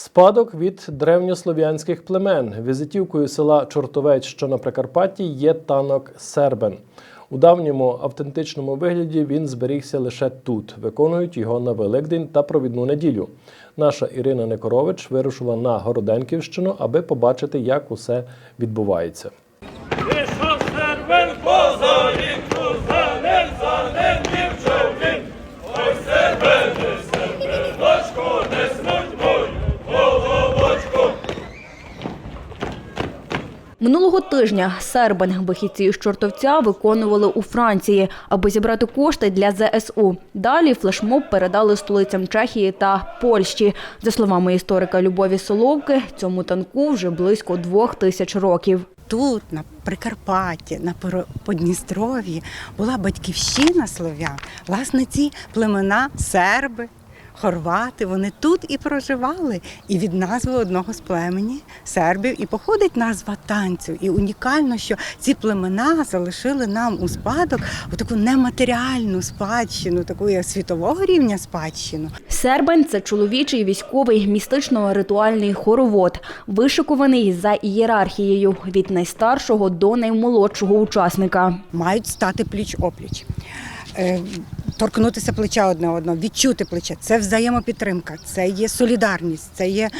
Спадок від древньослов'янських племен. Візитівкою села Чортовець, що на Прикарпатті, є танок Сербен. У давньому автентичному вигляді він зберігся лише тут. Виконують його на Великдень та провідну неділю. Наша Ірина Некорович вирушила на Городенківщину, аби побачити, як усе відбувається. Минулого тижня сербин вихідці з Чортовця виконували у Франції, аби зібрати кошти для ЗСУ. Далі флешмоб передали столицям Чехії та Польщі. За словами історика Любові Соловки, цьому танку вже близько двох тисяч років. Тут, на Прикарпатті, на Подністров'ї була батьківщина слов'ян. Власне, ці племена серби, хорвати, вони тут і проживали. І від назви одного з племені сербів і походить назва танцю. І унікально, що ці племена залишили нам у спадок таку нематеріальну спадщину, таку світового рівня спадщину. Сербин це чоловічий військовий містично-ритуальний хоровод, вишикуваний за ієрархією від найстаршого до наймолодшого учасника. мають стати пліч опліч. Торкнутися плеча одне одного, відчути плече. Це взаємопідтримка, це є солідарність, це є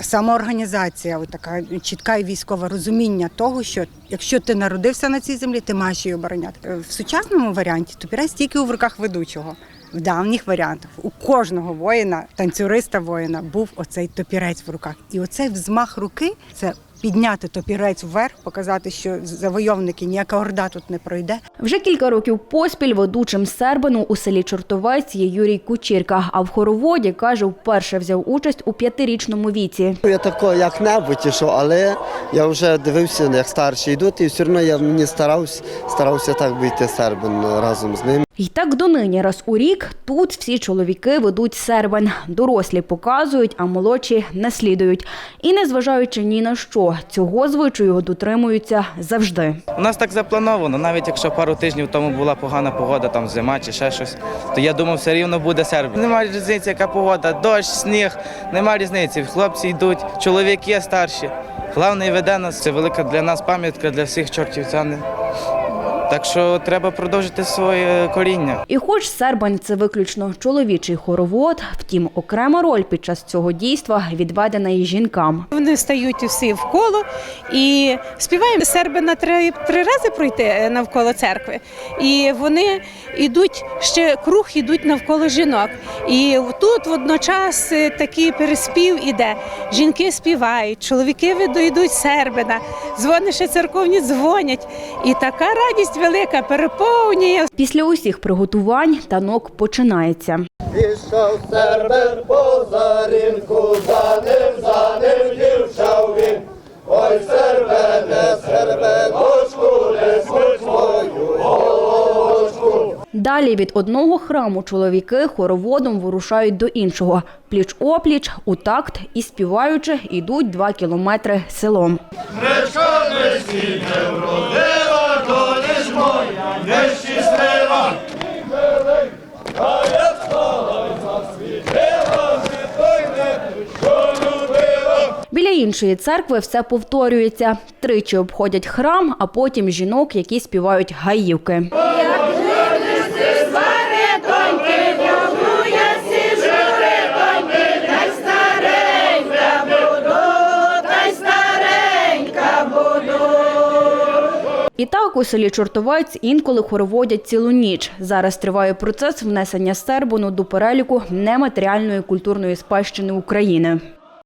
самоорганізація, така чітка і військове розуміння того, що якщо ти народився на цій землі, ти маєш її обороняти. Е, В сучасному варіанті топірець тільки у руках ведучого. В давніх варіантах у кожного воїна, танцюриста воїна, був оцей топірець в руках. І оцей взмах руки це підняти топірець вверх, показати, що завойовники ніяка орда тут не пройде. Вже кілька років поспіль ведучим сербину у селі Чортовець є Юрій Кучірка. А в хороводі каже, вперше взяв участь у п'ятирічному віці. Я тако як-небудь ішов, але я вже дивився, як старші йдуть, і все одно я мені старався, старався так бути сербин разом з ним. І так донині раз у рік тут всі чоловіки ведуть сербин. Дорослі показують, а молодші наслідують. І незважаючи ні на що, цього звичаю дотримуються завжди. У нас так заплановано. Навіть якщо пару тижнів тому була погана погода, там зима чи ще щось, то я думав, все рівно буде сербія. Немає різниці, яка погода, дощ, сніг, немає різниці. Хлопці йдуть, чоловіки старші. Головне веде нас. Це велика для нас пам'ятка для всіх чортівцян. Так що треба продовжити своє коріння. І хоч сербань це виключно чоловічий хоровод, втім окрема роль під час цього дійства відведена і жінкам. Вони стають усі в коло і співаємо серби на три, три рази пройти е, навколо церкви. І вони йдуть ще круг, йдуть навколо жінок. І тут водночас е, такий переспів іде. Жінки співають, чоловіки йдуть сербина, дзвони ще церковні дзвонять. І така радість велика переповнює Після усіх приготувань танок починається. Пішов сербин поза ринку, за ним, за ним дівчав він. Ой, сербене, сербеночку, не смуть мою головочку. Далі від одного храму чоловіки хороводом вирушають до іншого. Пліч-опліч, у такт і співаючи йдуть два кілометри селом. Гречка не сіне вродила, Біля іншої церкви все повторюється. Тричі обходять храм, а потім жінок, які співають гаївки. І так у селі Чортовець інколи хороводять цілу ніч. Зараз триває процес внесення сербону до переліку нематеріальної культурної спадщини України.